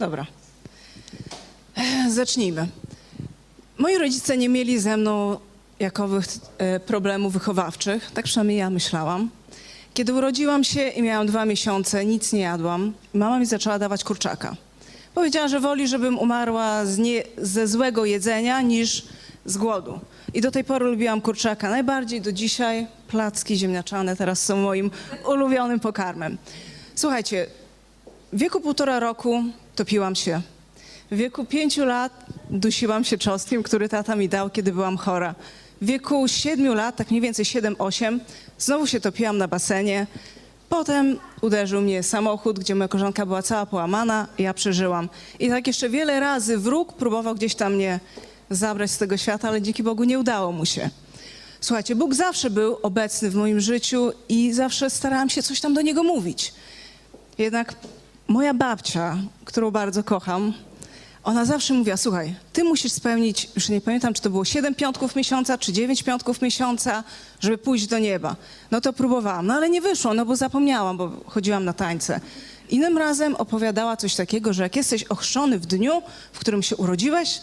Dobra. Zacznijmy. Moi rodzice nie mieli ze mną jakowych e, problemów wychowawczych, tak przynajmniej ja myślałam. Kiedy urodziłam się i miałam dwa miesiące, nic nie jadłam. Mama mi zaczęła dawać kurczaka. Powiedziała, że woli, żebym umarła nie, ze złego jedzenia niż z głodu. I do tej pory lubiłam kurczaka najbardziej, do dzisiaj placki ziemniaczane teraz są moim ulubionym pokarmem. Słuchajcie, w wieku półtora roku topiłam się. W wieku pięciu lat dusiłam się czosnkiem, który tata mi dał, kiedy byłam chora. W wieku siedmiu lat, tak mniej więcej siedem, osiem, znowu się topiłam na basenie. Potem uderzył mnie samochód, gdzie moja koleżanka była cała połamana, ja przeżyłam. I tak jeszcze wiele razy wróg próbował gdzieś tam mnie zabrać z tego świata, ale dzięki Bogu nie udało mu się. Słuchajcie, Bóg zawsze był obecny w moim życiu i zawsze starałam się coś tam do Niego mówić. Jednak moja babcia, którą bardzo kocham, ona zawsze mówiła, słuchaj, ty musisz spełnić, już nie pamiętam, czy to było 7 piątków miesiąca, czy 9 piątków miesiąca, żeby pójść do nieba. No to próbowałam, no ale nie wyszło, no bo zapomniałam, bo chodziłam na tańce. Innym razem opowiadała coś takiego, że jak jesteś ochrzczony w dniu, w którym się urodziłeś,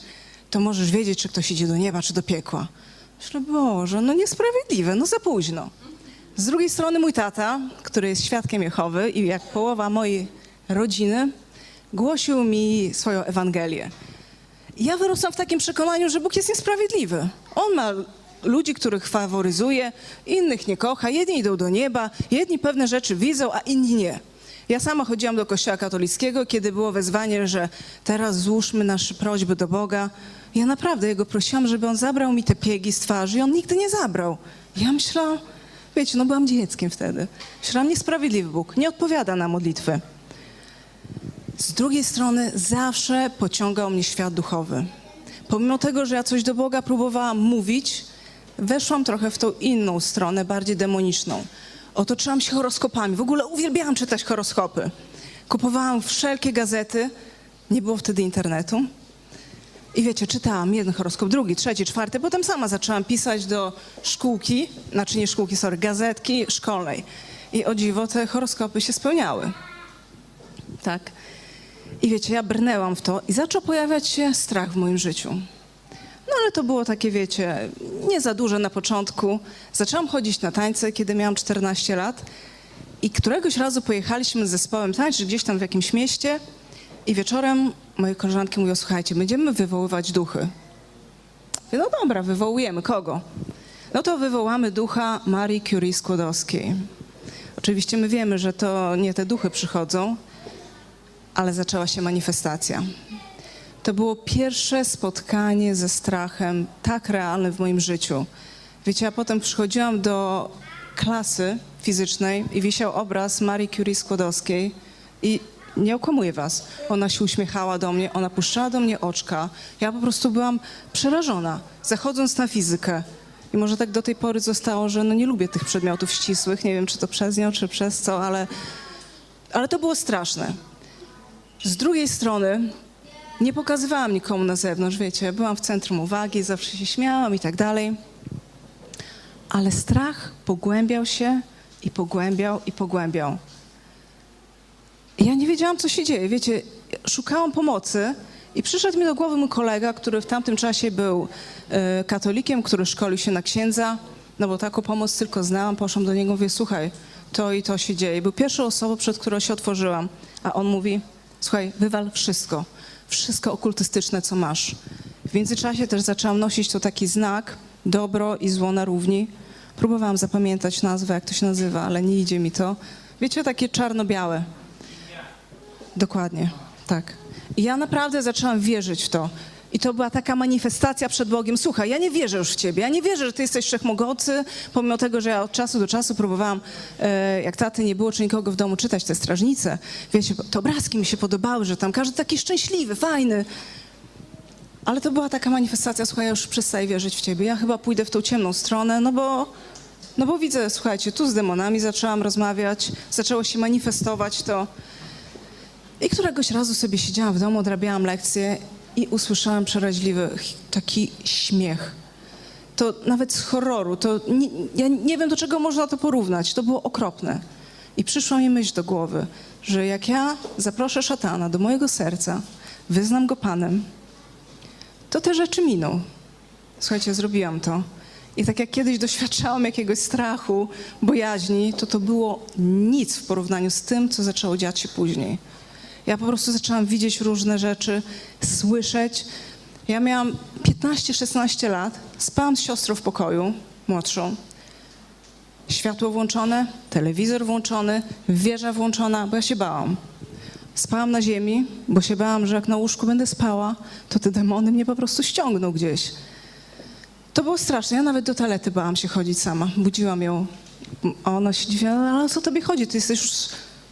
to możesz wiedzieć, czy ktoś idzie do nieba, czy do piekła. Myślę, Boże, no niesprawiedliwe, no za późno. Z drugiej strony mój tata, który jest świadkiem Jehowy i jak połowa mojej rodziny, głosił mi swoją Ewangelię. Ja wyrosłam w takim przekonaniu, że Bóg jest niesprawiedliwy. On ma ludzi, których faworyzuje, innych nie kocha, jedni idą do nieba, jedni pewne rzeczy widzą, a inni nie. Ja sama chodziłam do kościoła katolickiego, kiedy było wezwanie, że teraz złóżmy nasze prośby do Boga. Ja naprawdę Jego prosiłam, żeby On zabrał mi te piegi z twarzy i On nigdy nie zabrał. Ja myślałam, wiecie, no byłam dzieckiem wtedy. Myślałam, niesprawiedliwy Bóg, nie odpowiada na modlitwy. Z drugiej strony zawsze pociągał mnie świat duchowy. Pomimo tego, że ja coś do Boga próbowałam mówić, weszłam trochę w tą inną stronę, bardziej demoniczną. Otoczyłam się horoskopami. W ogóle uwielbiałam czytać horoskopy. Kupowałam wszelkie gazety. Nie było wtedy internetu. I wiecie, czytałam jeden horoskop, drugi, trzeci, czwarty. Potem sama zaczęłam pisać do szkółki, znaczy nie szkółki, sorry, gazetki szkolnej. I o dziwo te horoskopy się spełniały. Tak. I wiecie, ja brnęłam w to i zaczął pojawiać się strach w moim życiu. No ale to było takie, wiecie, nie za duże na początku. Zaczęłam chodzić na tańce, kiedy miałam 14 lat i któregoś razu pojechaliśmy z zespołem tańczyć gdzieś tam w jakimś mieście i wieczorem moje koleżanki mówią, słuchajcie, będziemy wywoływać duchy. Mówię, no dobra, wywołujemy. Kogo? No to wywołamy ducha Marii Curie Skłodowskiej. Oczywiście my wiemy, że to nie te duchy przychodzą, ale zaczęła się manifestacja. To było pierwsze spotkanie ze strachem tak realne w moim życiu. Wiecie, ja potem przychodziłam do klasy fizycznej i wisiał obraz Marii Curie Skłodowskiej i nie okłamuję was. Ona się uśmiechała do mnie, ona puszczała do mnie oczka. Ja po prostu byłam przerażona, zachodząc na fizykę. I może tak do tej pory zostało, że no nie lubię tych przedmiotów ścisłych. Nie wiem, czy to przez nią, czy przez co, ale, ale to było straszne. Z drugiej strony nie pokazywałam nikomu na zewnątrz, wiecie, byłam w centrum uwagi, zawsze się śmiałam i tak dalej. Ale strach pogłębiał się i pogłębiał i pogłębiał. I ja nie wiedziałam, co się dzieje. Wiecie, szukałam pomocy i przyszedł mi do głowy mój kolega, który w tamtym czasie był e, katolikiem, który szkolił się na księdza, no bo taką pomoc tylko znałam. Poszłam do niego, mówię, słuchaj, to i to się dzieje. Był pierwszą osobą, przed którą się otworzyłam. A on mówi, słuchaj, wywal wszystko, wszystko okultystyczne, co masz. W międzyczasie też zaczęłam nosić to taki znak, dobro i zło na równi. Próbowałam zapamiętać nazwę, jak to się nazywa, ale nie idzie mi to. Wiecie, takie czarno-białe. Dokładnie, tak. I ja naprawdę zaczęłam wierzyć w to. I to była taka manifestacja przed Bogiem. Słuchaj, ja nie wierzę już w Ciebie, ja nie wierzę, że Ty jesteś wszechmogący, pomimo tego, że ja od czasu do czasu próbowałam, e, jak taty nie było, czy nikogo w domu, czytać te strażnice. Wiecie, te obrazki mi się podobały, że tam każdy taki szczęśliwy, fajny. Ale to była taka manifestacja, słuchaj, ja już przestaję wierzyć w Ciebie. Ja chyba pójdę w tą ciemną stronę, no bo, no bo widzę, słuchajcie, tu z demonami zaczęłam rozmawiać, zaczęło się manifestować to. I któregoś razu sobie siedziałam w domu, odrabiałam lekcję i usłyszałam przeraźliwy taki śmiech. To nawet z horroru, to nie, ja nie wiem, do czego można to porównać. To było okropne. I przyszła mi myśl do głowy, że jak ja zaproszę szatana do mojego serca, wyznam go Panem, to te rzeczy miną. Słuchajcie, zrobiłam to. I tak jak kiedyś doświadczałam jakiegoś strachu, bojaźni, to to było nic w porównaniu z tym, co zaczęło dziać się później. Ja po prostu zaczęłam widzieć różne rzeczy, słyszeć. Ja miałam 15-16 lat, spałam z siostrą w pokoju, młodszą. Światło włączone, telewizor włączony, wieża włączona, bo ja się bałam. Spałam na ziemi, bo się bałam, że jak na łóżku będę spała, to te demony mnie po prostu ściągną gdzieś. To było straszne. Ja nawet do toalety bałam się chodzić sama. Budziłam ją. Ona się dziwiła, ale o co tobie chodzi? Ty jesteś już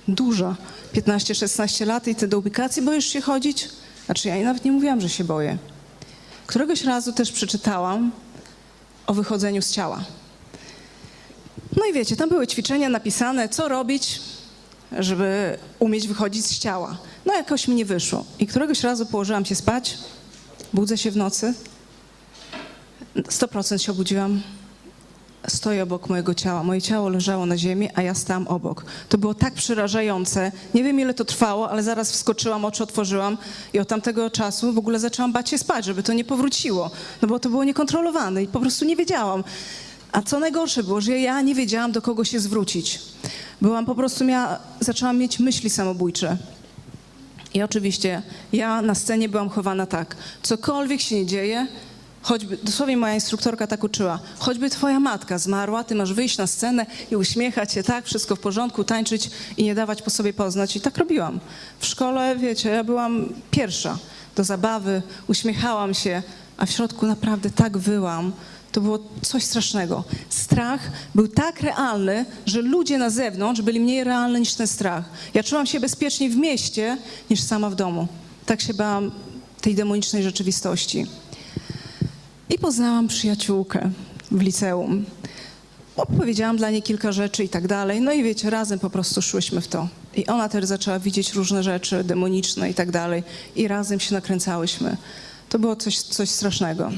duża. 15-16 lat i ty do ubikacji boisz się chodzić? Znaczy ja nawet nie mówiłam, że się boję. Któregoś razu też przeczytałam o wychodzeniu z ciała. No i wiecie, tam były ćwiczenia napisane, co robić, żeby umieć wychodzić z ciała. No jakoś mi nie wyszło. I któregoś razu położyłam się spać, budzę się w nocy, 100% się obudziłam. Stoję obok mojego ciała. Moje ciało leżało na ziemi, a ja stałam obok. To było tak przerażające. Nie wiem, ile to trwało, ale zaraz wskoczyłam, oczy otworzyłam i od tamtego czasu w ogóle zaczęłam bać się spać, żeby to nie powróciło. No bo to było niekontrolowane i po prostu nie wiedziałam. A co najgorsze było, że ja nie wiedziałam, do kogo się zwrócić. Byłam po prostu, miała, zaczęłam mieć myśli samobójcze. I oczywiście ja na scenie byłam chowana tak. Cokolwiek się nie dzieje, choćby, dosłownie moja instruktorka tak uczyła, choćby twoja matka zmarła, ty masz wyjść na scenę i uśmiechać się, tak, wszystko w porządku, tańczyć i nie dawać po sobie poznać. I tak robiłam. W szkole, wiecie, ja byłam pierwsza do zabawy, uśmiechałam się, a w środku naprawdę tak wyłam. To było coś strasznego. Strach był tak realny, że ludzie na zewnątrz byli mniej realni niż ten strach. Ja czułam się bezpieczniej w mieście niż sama w domu. Tak się bałam tej demonicznej rzeczywistości. I poznałam przyjaciółkę w liceum. Opowiedziałam dla niej kilka rzeczy i tak dalej. No i wiecie, razem po prostu szłyśmy w to. I ona też zaczęła widzieć różne rzeczy demoniczne i tak dalej. I razem się nakręcałyśmy. To było coś, coś strasznego.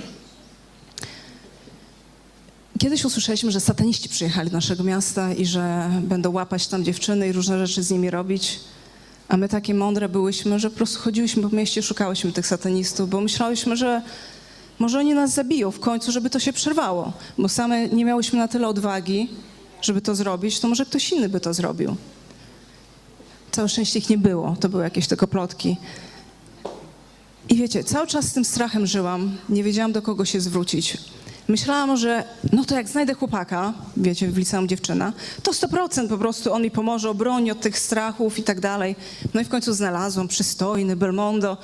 Kiedyś usłyszeliśmy, że sataniści przyjechali do naszego miasta i że będą łapać tam dziewczyny i różne rzeczy z nimi robić. A my takie mądre byłyśmy, że po prostu chodziłyśmy po mieście, szukałyśmy tych satanistów, bo myślałyśmy, że może oni nas zabiją w końcu, żeby to się przerwało, bo same nie miałyśmy na tyle odwagi, żeby to zrobić, to może ktoś inny by to zrobił. Całe szczęście ich nie było, to były jakieś tylko plotki. I wiecie, cały czas z tym strachem żyłam, nie wiedziałam do kogo się zwrócić. Myślałam, że no to jak znajdę chłopaka, wiecie, w liceum dziewczyna, to 100% po prostu on mi pomoże, obroni od tych strachów i tak dalej. No i w końcu znalazłam przystojny Belmondo